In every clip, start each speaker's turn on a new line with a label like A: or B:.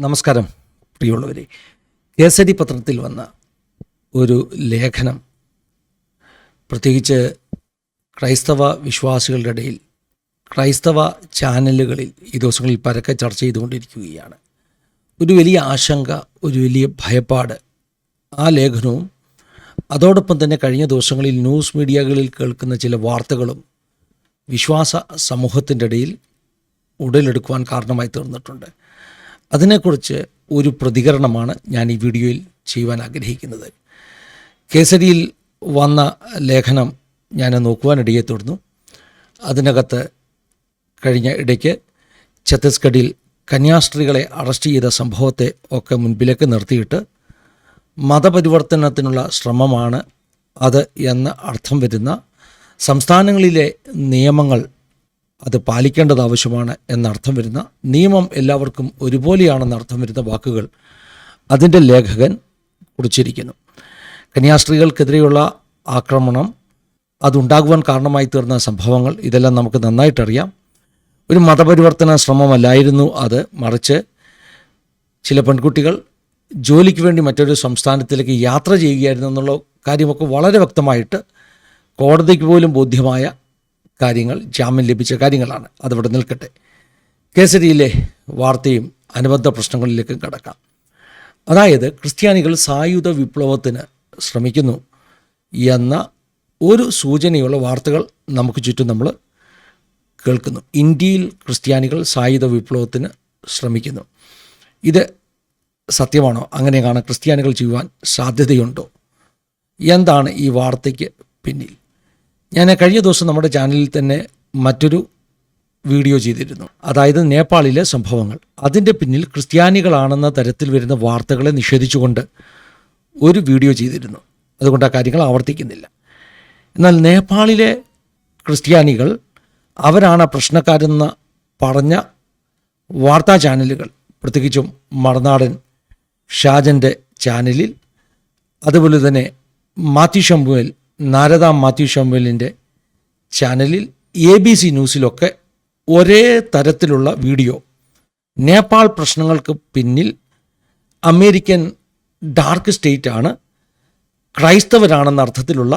A: നമസ്കാരം പ്രിയമുള്ളവരെ. കേസരി പത്രത്തിൽ വന്ന ഒരു ലേഖനം പ്രത്യേകിച്ച് ക്രൈസ്തവ വിശ്വാസികളുടെ ഇടയിൽ ക്രൈസ്തവ ചാനലുകളിൽ ഈ ദിവസങ്ങളിൽ പരക്കെ ചർച്ച ചെയ്തുകൊണ്ടിരിക്കുകയാണ്. ഒരു വലിയ ആശങ്ക ഒരു വലിയ ഭയപ്പാട് ആ ലേഖനവും അതോടൊപ്പം തന്നെ കഴിഞ്ഞ ദിവസങ്ങളിൽ ന്യൂസ് മീഡിയകളിൽ കേൾക്കുന്ന ചില വാർത്തകളും വിശ്വാസ സമൂഹത്തിന്റെ ഇടയിൽ ഉടലെടുക്കുവാൻ കാരണമായി തീർന്നിട്ടുണ്ട്. അതിനെക്കുറിച്ച് ഒരു പ്രതികരണമാണ് ഞാൻ ഈ വീഡിയോയിൽ ചെയ്യുവാൻ ആഗ്രഹിക്കുന്നത്. കേസരിയിൽ വന്ന ലേഖനം ഞാൻ നോക്കുവാനിടയെ തുടർന്നു അതിനകത്ത് കഴിഞ്ഞ ഇടയ്ക്ക് ഛത്തീസ്ഗഡിൽ കന്യാസ്ത്രീകളെ അറസ്റ്റ് ചെയ്ത സംഭവത്തെ ഒക്കെ മുൻപിലേക്ക് നിർത്തിയിട്ട് മതപരിവർത്തനത്തിനുള്ള ശ്രമമാണ് അത് എന്ന് അർത്ഥം വരുന്ന സംസ്ഥാനങ്ങളിലെ നിയമങ്ങൾ അത് പാലിക്കേണ്ടത് ആവശ്യമാണ് എന്നർത്ഥം വരുന്ന നിയമം എല്ലാവർക്കും ഒരുപോലെയാണെന്ന് അർത്ഥം വരുന്ന വാക്കുകൾ അതിന്റെ ലേഖകൻ കുറിച്ചിരിക്കുന്നു. കന്യാസ്ത്രീകൾക്കെതിരെയുള്ള ആക്രമണം അതുണ്ടാകുവാൻ കാരണമായി തീർന്ന സംഭവങ്ങൾ ഇതെല്ലാം നമുക്ക് നന്നായിട്ടറിയാം. ഒരു മതപരിവർത്തന ശ്രമമല്ലായിരുന്നു അത്. മറിച്ച് ചില പെൺകുട്ടികൾ ജോലിക്ക് വേണ്ടി മറ്റൊരു സംസ്ഥാനത്തിലേക്ക് യാത്ര ചെയ്യുകയായിരുന്നു എന്നുള്ള കാര്യമൊക്കെ വളരെ വ്യക്തമായിട്ട് കോടതിക്ക് പോലും ബോധ്യമായ കാര്യങ്ങൾ ജാമ്യം ലഭിച്ച കാര്യങ്ങളാണ്. അതവിടെ നിൽക്കട്ടെ. കേസരിയിലെ വാർത്തയും അനുബന്ധ പ്രശ്നങ്ങളിലേക്കും കടക്കാം. അതായത് ക്രിസ്ത്യാനികൾ സായുധ വിപ്ലവത്തിന് ശ്രമിക്കുന്നു എന്ന ഒരു സൂചനയുള്ള വാർത്തകൾ നമുക്ക് ചുറ്റും നമ്മൾ കേൾക്കുന്നു. ഇന്ത്യയിൽ ക്രിസ്ത്യാനികൾ സായുധ വിപ്ലവത്തിന് ശ്രമിക്കുന്നു. ഇത് സത്യമാണോ? അങ്ങനെയാണ് ക്രിസ്ത്യാനികൾ ചെയ്യുവാൻ സാധ്യതയുണ്ടോ? എന്താണ് ഈ വാർത്തയ്ക്ക് പിന്നിൽ? ഞാൻ കഴിഞ്ഞ ദിവസം നമ്മുടെ ചാനലിൽ തന്നെ മറ്റൊരു വീഡിയോ ചെയ്തിരുന്നു. അതായത് നേപ്പാളിലെ സംഭവങ്ങൾ. അതിന്റെ പിന്നിൽ ക്രിസ്ത്യാനികളാണെന്ന തരത്തിൽ വരുന്ന വാർത്തകളെ നിഷേധിച്ചുകൊണ്ട് ഒരു വീഡിയോ ചെയ്തിരുന്നു. അതുകൊണ്ട് ആ കാര്യങ്ങൾ ആവർത്തിക്കുന്നില്ല. എന്നാൽ നേപ്പാളിലെ ക്രിസ്ത്യാനികൾ അവരാണ് പ്രശ്നക്കാരെന്ന് പറഞ്ഞ വാർത്താ ചാനലുകൾ പ്രത്യേകിച്ചും മറുനാടൻ ഷാജന്റെ ചാനലിൽ അതുപോലെ തന്നെ മാത്യു ശംഭുവൽ നാരദ മാത്യു ശംഭുവലിന്റെ ചാനലിൽ എ ബി സി ന്യൂസിലൊക്കെ ഒരേ തരത്തിലുള്ള വീഡിയോ. നേപ്പാൾ പ്രശ്നങ്ങൾക്ക് പിന്നിൽ അമേരിക്കൻ ഡാർക്ക് സ്റ്റേറ്റ് ആണ്. ക്രൈസ്തവരാണെന്ന അർത്ഥത്തിലുള്ള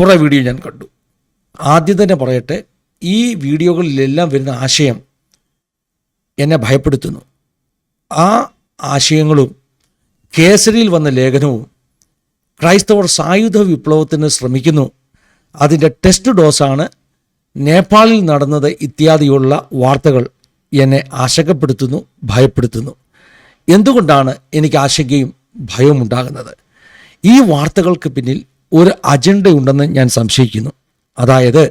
A: കുറേ വീഡിയോ ഞാൻ കണ്ടു. ആദ്യം തന്നെ പറയട്ടെ ഈ വീഡിയോകളിലെല്ലാം വരുന്ന ആശയം എന്നെ ഭയപ്പെടുത്തുന്നു. ആ ആശയങ്ങളും കേസരിയിൽ വന്ന ലേഖനവും ക്രൈസ്തവർ സായുധ വിപ്ലവത്തിന് ശ്രമിക്കുന്നു. അതിന്റെ ടെസ്റ്റ് ഡോസാണ് നേപ്പാളിൽ നടന്നത് ഇത്യാദിയുള്ള വാർത്തകൾ എന്നെ ആശങ്കപ്പെടുത്തുന്നു ഭയപ്പെടുത്തുന്നു. എന്തുകൊണ്ടാണ് എനിക്ക് ആശങ്കയും ഭയവും ഉണ്ടാകുന്നത്? ഈ വാർത്തകൾക്ക് പിന്നിൽ ഒരു അജണ്ടയുണ്ടെന്ന് ഞാൻ സംശയിക്കുന്നു. അതായത്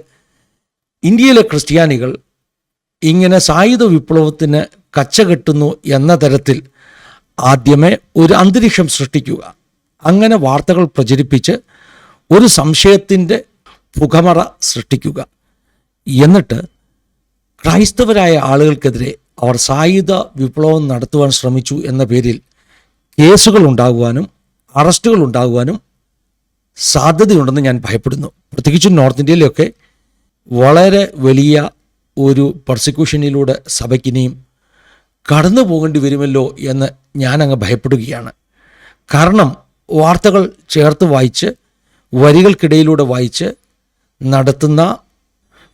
A: ഇന്ത്യയിലെ ക്രിസ്ത്യാനികൾ ഇങ്ങനെ സായുധ വിപ്ലവത്തിന് കച്ചകെട്ടുന്നു എന്ന തരത്തിൽ ആദ്യമേ ഒരു അന്തരീക്ഷം സൃഷ്ടിക്കുക. അങ്ങനെ വാർത്തകൾ പ്രചരിപ്പിച്ച് ഒരു സംശയത്തിന്റെ പുകമറ സൃഷ്ടിക്കുക. എന്നിട്ട് ക്രൈസ്തവരായ ആളുകൾക്കെതിരെ അവർ സായുധ വിപ്ലവം നടത്തുവാൻ ശ്രമിച്ചു എന്ന പേരിൽ കേസുകൾ ഉണ്ടാകുവാനും അറസ്റ്റുകൾ ഉണ്ടാകുവാനും സാധ്യതയുണ്ടെന്ന് ഞാൻ ഭയപ്പെടുന്നു. പ്രത്യേകിച്ചും നോർത്ത് ഇന്ത്യയിലൊക്കെ വളരെ വലിയ ഒരു പ്രോസിക്യൂഷനിലൂടെ സഭയ്ക്കിനിയും കടന്നു പോകേണ്ടി വരുമല്ലോ എന്ന് ഞാനങ്ങ് ഭയപ്പെടുകയാണ്. കാരണം വാർത്തകൾ ചേർത്ത് വായിച്ച് വരികൾക്കിടയിലൂടെ വായിച്ച് നടത്തുന്ന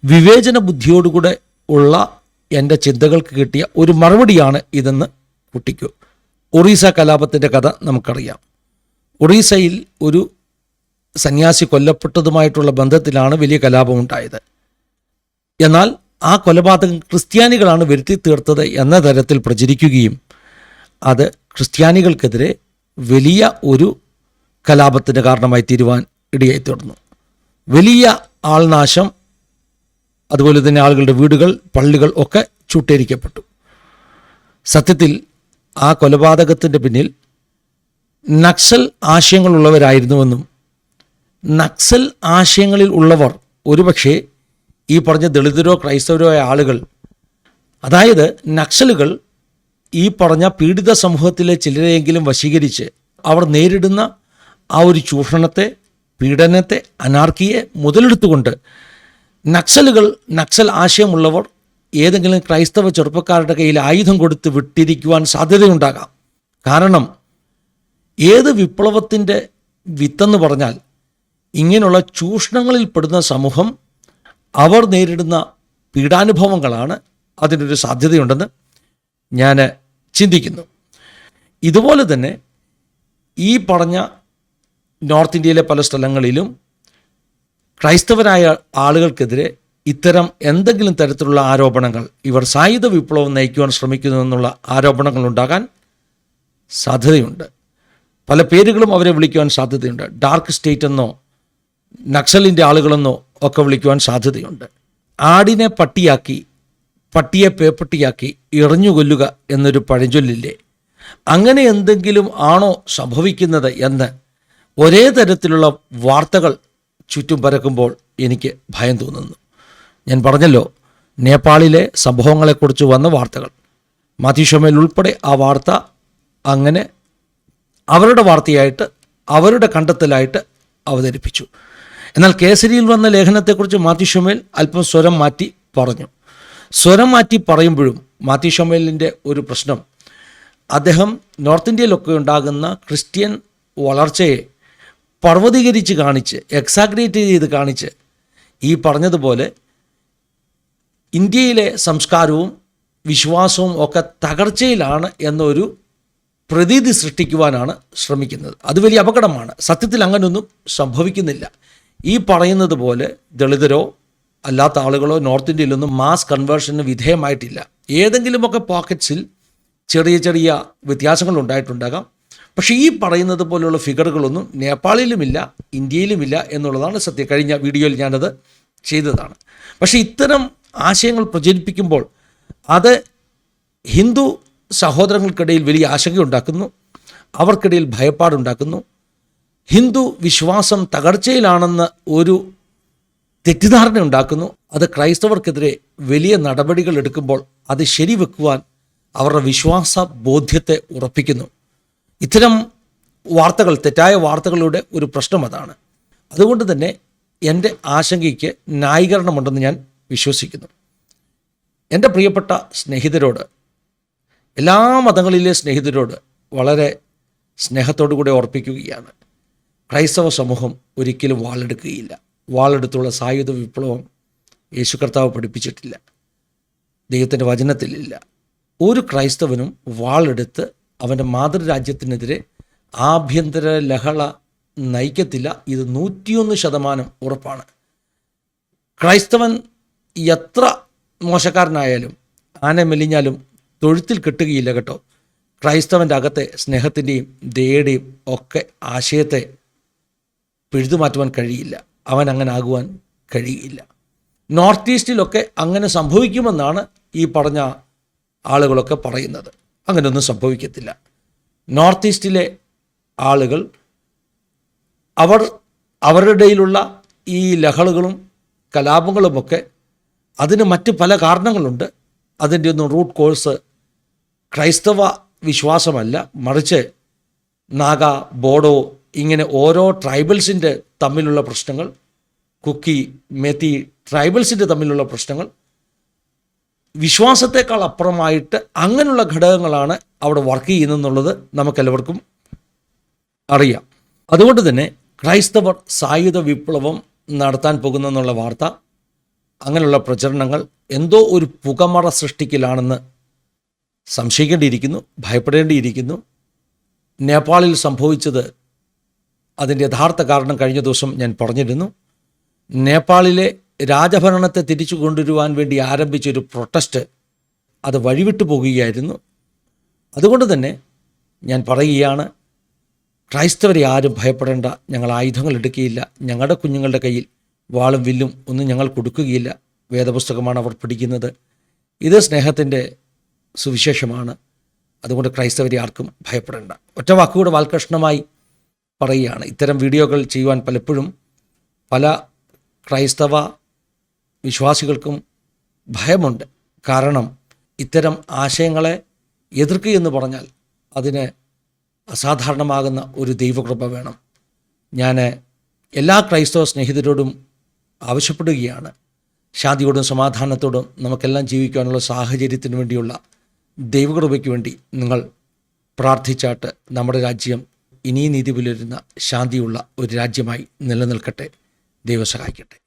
A: വിവേചന ബുദ്ധിയോടുകൂടെ ഉള്ള എന്റെ ചിന്തകൾക്ക് കിട്ടിയ ഒരു മറുപടിയാണ് ഇതെന്ന് കുട്ടിക്കു. ഒറീസ കലാപത്തിന്റെ കഥ നമുക്കറിയാം. ഒറീസയിൽ ഒരു സന്യാസി കൊല്ലപ്പെട്ടതുമായിട്ടുള്ള ബന്ധത്തിലാണ് വലിയ കലാപമുണ്ടായത്. എന്നാൽ ആ കൊലപാതകം ക്രിസ്ത്യാനികളാണ് വരുത്തി തീർത്തത് എന്ന തരത്തിൽ പ്രചരിക്കുകയും അത് ക്രിസ്ത്യാനികൾക്കെതിരെ വലിയ ഒരു കലാപത്തിന് കാരണമായി തീരുവാൻ ഇടയായി തീർന്നു. വലിയ ആൾനാശം അതുപോലെ തന്നെ ആളുകളുടെ വീടുകൾ പള്ളികൾ ഒക്കെ ചൂട്ടേരിക്കപ്പെട്ടു. സത്യത്തിൽ ആ കൊലപാതകത്തിന്റെ പിന്നിൽ നക്സൽ ആശയങ്ങളുള്ളവരായിരുന്നുവെന്നും നക്സൽ ആശയങ്ങളിൽ ഉള്ളവർ ഒരുപക്ഷെ ഈ പറഞ്ഞ ദളിതരോ ക്രൈസ്തവരോ ആയ ആളുകൾ അതായത് നക്സലുകൾ ഈ പറഞ്ഞ പീഡിത സമൂഹത്തിലെ ചിലരെയെങ്കിലും വശീകരിച്ച് അവർ നേരിടുന്ന ആ ഒരു ചൂഷണത്തെ പീഡനത്തെ അനാർക്കിയെ മുതലെടുത്തുകൊണ്ട് നക്സലുകൾ നക്സൽ ആശയമുള്ളവർ ഏതെങ്കിലും ക്രൈസ്തവ ചെറുപ്പക്കാരുടെ കയ്യിൽ ആയുധം കൊടുത്ത് വിട്ടിരിക്കുവാൻ സാധ്യതയുണ്ടാകാം. കാരണം ഏത് വിപ്ലവത്തിന്റെ വിത്തെന്ന് പറഞ്ഞാൽ ഇങ്ങനെയുള്ള ചൂഷണങ്ങളിൽ പെടുന്ന സമൂഹം അവർ നേരിടുന്ന പീഡാനുഭവങ്ങളാണ് അതിനൊരു സാധ്യതയുണ്ടെന്ന് ഞാൻ ചിന്തിക്കുന്നു. ഇതുപോലെ തന്നെ ഈ പറഞ്ഞ നോർത്ത് ഇന്ത്യയിലെ പല സ്ഥലങ്ങളിലും ക്രൈസ്തവരായ ആളുകൾക്കെതിരെ ഇത്തരം എന്തെങ്കിലും തരത്തിലുള്ള ആരോപണങ്ങൾ ഇവർ സായുധ വിപ്ലവം നയിക്കുവാൻ ശ്രമിക്കുന്നു എന്നുള്ള ആരോപണങ്ങൾ ഉണ്ടാകാൻ സാധ്യതയുണ്ട്. പല പേരുകളും അവരെ വിളിക്കുവാൻ സാധ്യതയുണ്ട്. ഡാർക്ക് സ്റ്റേറ്റ് എന്നോ നക്സലിന്റെ ആളുകളെന്നോ ഒക്കെ വിളിക്കുവാൻ സാധ്യതയുണ്ട്. ആടിനെ പട്ടിയാക്കി പട്ടിയെ പേപ്പട്ടിയാക്കി എറിഞ്ഞുകൊല്ലുക എന്നൊരു പഴഞ്ചൊല്ലില്ലേ? അങ്ങനെ എന്തെങ്കിലും ആണോ സംഭവിക്കുന്നത് എന്ന് ഒരേ തരത്തിലുള്ള വാർത്തകൾ ചുറ്റും പരക്കുമ്പോൾ എനിക്ക് ഭയം തോന്നുന്നു. ഞാൻ പറഞ്ഞല്ലോ നേപ്പാളിലെ സംഭവങ്ങളെക്കുറിച്ച് വന്ന വാർത്തകൾ. മാത്യു ഉൾപ്പെടെ ആ വാർത്ത അങ്ങനെ അവരുടെ വാർത്തയായിട്ട് അവരുടെ കണ്ടെത്തലായിട്ട് അവതരിപ്പിച്ചു. എന്നാൽ കേസരിയിൽ വന്ന ലേഖനത്തെക്കുറിച്ച് മാത്യു ഷൊമേൽ അല്പം സ്വരം മാറ്റി പറഞ്ഞു. സ്വരം മാറ്റി പറയുമ്പോഴും മാത്യു ഷൊമേലിന്റെ ഒരു പ്രശ്നം അദ്ദേഹം നോർത്ത് ഇന്ത്യയിലൊക്കെ ഉണ്ടാകുന്ന ക്രിസ്ത്യൻ വളർച്ചയെ പർവതീകരിച്ച് കാണിച്ച് എക്സാഗ്രേറ്റ് ചെയ്ത് കാണിച്ച് ഈ പറഞ്ഞതുപോലെ ഇന്ത്യയിലെ സംസ്കാരവും വിശ്വാസവും ഒക്കെ തകർച്ചയിലാണ് എന്നൊരു പ്രതീതി സൃഷ്ടിക്കുവാനാണ് ശ്രമിക്കുന്നത്. അത് വലിയ അപകടമാണ്. സത്യത്തിൽ അങ്ങനെയൊന്നും സംഭവിക്കുന്നില്ല. ഈ പറയുന്നത് പോലെ ദളിതരോ അല്ലാത്ത ആളുകളോ നോർത്ത് ഇന്ത്യയിലൊന്നും മാസ് കൺവേർഷന് വിധേയമായിട്ടില്ല. ഏതെങ്കിലുമൊക്കെ പോക്കറ്റ്സിൽ ചെറിയ ചെറിയ വ്യത്യാസങ്ങൾ ഉണ്ടായിട്ടുണ്ടാകാം. പക്ഷേ ഈ പറയുന്നത് പോലെയുള്ള ഫിഗറുകളൊന്നും നേപ്പാളിലുമില്ല ഇന്ത്യയിലുമില്ല എന്നുള്ളതാണ് സത്യം. കഴിഞ്ഞ വീഡിയോയിൽ ഞാനത് ചെയ്തതാണ്. പക്ഷേ ഇത്തരം ആശയങ്ങൾ പ്രചരിപ്പിക്കുമ്പോൾ അത് ഹിന്ദു സഹോദരങ്ങൾക്കിടയിൽ വലിയ ആശങ്കയുണ്ടാക്കുന്നു അവർക്കിടയിൽ ഭയപ്പാടുണ്ടാക്കുന്നു. ഹിന്ദു വിശ്വാസം തകർച്ചയിലാണെന്ന് ഒരു തെറ്റിദ്ധാരണ ഉണ്ടാക്കുന്നു. അത് ക്രൈസ്തവർക്കെതിരെ വലിയ നടപടികൾ എടുക്കുമ്പോൾ അത് ശരിവെക്കുവാൻ അവരുടെ വിശ്വാസ ബോധ്യത്തെ ഉറപ്പിക്കുന്നു. ഇത്തരം വാർത്തകൾ തെറ്റായ വാർത്തകളുടെ ഒരു പ്രശ്നം അതാണ്. അതുകൊണ്ട് തന്നെ എന്റെ ആശങ്കയ്ക്ക് ന്യായീകരണമുണ്ടെന്ന് ഞാൻ വിശ്വസിക്കുന്നു. എന്റെ പ്രിയപ്പെട്ട സ്നേഹിതരോട് എല്ലാ മതങ്ങളിലെ സ്നേഹിതരോട് വളരെ സ്നേഹത്തോടു കൂടെ ഓർപ്പിക്കുകയാണ്. ക്രൈസ്തവ സമൂഹം ഒരിക്കലും വാളെടുക്കുകയില്ല. വാളെടുത്തുള്ള സായുധ വിപ്ലവം യേശു കർത്താവ് പഠിപ്പിച്ചിട്ടില്ല. ദൈവത്തിന്റെ വചനത്തിലില്ല. ഒരു ക്രൈസ്തവനും വാളെടുത്ത് അവന്റെ മാതൃരാജ്യത്തിനെതിരെ ആഭ്യന്തര ലഹള നയിക്കത്തില്ല. ഇത് നൂറ്റിയൊന്ന് ശതമാനം ഉറപ്പാണ്. ക്രൈസ്തവൻ എത്ര മോശക്കാരനായാലും ആന മെലിഞ്ഞാലും തൊഴുത്തിൽ കിട്ടുകയില്ല കേട്ടോ. ക്രൈസ്തവന്റെ അകത്തെ സ്നേഹത്തിന്റെയും ദയയുടെയും ഒക്കെ ആശയത്തെ പിഴുതുമാറ്റുവാൻ കഴിയില്ല. അവൻ അങ്ങനെ ആകുവാൻ കഴിയില്ല. നോർത്ത് ഈസ്റ്റിലൊക്കെ അങ്ങനെ സംഭവിക്കുമെന്നാണ് ഈ പറഞ്ഞ ആളുകളൊക്കെ പറയുന്നത്. അങ്ങനെയൊന്നും സംഭവിക്കത്തില്ല. നോർത്ത് ഈസ്റ്റിലെ ആളുകൾ അവർ അവരുടെ ഇടയിലുള്ള ഈ ലഹളുകളും കലാപങ്ങളുമൊക്കെ അതിന് മറ്റ് പല കാരണങ്ങളുണ്ട്. അതിന്റെ ഒന്നും റൂട്ട് കോഴ്സ് ക്രൈസ്തവ വിശ്വാസമല്ല. മറിച്ച് നാഗ ബോഡോ ഇങ്ങനെ ഓരോ ട്രൈബൽസിന്റെ തമ്മിലുള്ള പ്രശ്നങ്ങൾ കുക്കി മെത്തി ട്രൈബൽസിന്റെ തമ്മിലുള്ള പ്രശ്നങ്ങൾ വിശ്വാസത്തെക്കാൾ അപ്പുറമായിട്ട് അങ്ങനെയുള്ള ഘടകങ്ങളാണ് അവിടെ വർക്ക് ചെയ്യുന്നതെന്നുള്ളത് നമുക്കെല്ലാവർക്കും അറിയാം. അതുകൊണ്ട് തന്നെ ക്രൈസ്തവർ സായുധ വിപ്ലവം നടത്താൻ പോകുന്നെന്നുള്ള വാർത്ത അങ്ങനെയുള്ള പ്രചരണങ്ങൾ എന്തോ ഒരു പുകമറ സൃഷ്ടിക്കലാണെന്ന് സംശയിക്കേണ്ടിയിരിക്കുന്നു ഭയപ്പെടേണ്ടിയിരിക്കുന്നു. നേപ്പാളിൽ സംഭവിച്ചത് അതിന്റെ യഥാർത്ഥ കാരണം കഴിഞ്ഞ ദിവസം ഞാൻ പറഞ്ഞിരുന്നു. നേപ്പാളിലെ രാജഭരണത്തെ തിരിച്ചു കൊണ്ടുവരുവാൻ വേണ്ടി ആരംഭിച്ചൊരു പ്രൊട്ടസ്റ്റ് അത് വഴിവിട്ടു പോകുകയായിരുന്നു. അതുകൊണ്ട് തന്നെ ഞാൻ പറയുകയാണ് ക്രൈസ്തവരെ ആരും ഭയപ്പെടേണ്ട ഞങ്ങൾ ആയുധങ്ങൾ എടുക്കുകയില്ല ഞങ്ങളുടെ കുഞ്ഞുങ്ങളുടെ കയ്യിൽ വാളും വില്ലും ഒന്നും ഞങ്ങൾ കൊടുക്കുകയില്ല വേദപുസ്തകമാണ് അവർ പഠിക്കുന്നത്. ഇത് സ്നേഹത്തിന്റെ സുവിശേഷമാണ്. അതുകൊണ്ട് ക്രൈസ്തവരെ ആർക്കും ഭയപ്പെടേണ്ട. ഒറ്റ വാക്കുകൂടെ വാൽകൃഷ്ണമായി പറയുകയാണ്. ഇത്തരം വീഡിയോകൾ ചെയ്യുവാൻ പലപ്പോഴും പല ക്രൈസ്തവ വിശ്വാസികൾക്കും ഭയമുണ്ട്. കാരണം ഇത്തരം ആശയങ്ങളെ എതിർക്കുക എന്ന് പറഞ്ഞാൽ അതിന് അസാധാരണമാകുന്ന ഒരു ദൈവകൃപ വേണം. ഞാൻ എല്ലാ ക്രൈസ്തവ സ്നേഹിതരോടും ആവശ്യപ്പെടുകയാണ്. ശാന്തിയോടും സമാധാനത്തോടും നമുക്കെല്ലാം ജീവിക്കാനുള്ള സാഹചര്യത്തിന് വേണ്ടിയുള്ള ദൈവകൃപയ്ക്ക് വേണ്ടി നിങ്ങൾ പ്രാർത്ഥിച്ചാട്ട് നമ്മുടെ രാജ്യം ഇനിയും നീതി പുലരുന്ന ശാന്തിയുള്ള ഒരു രാജ്യമായി നിലനിൽക്കട്ടെ. ദൈവം സഹായിക്കട്ടെ.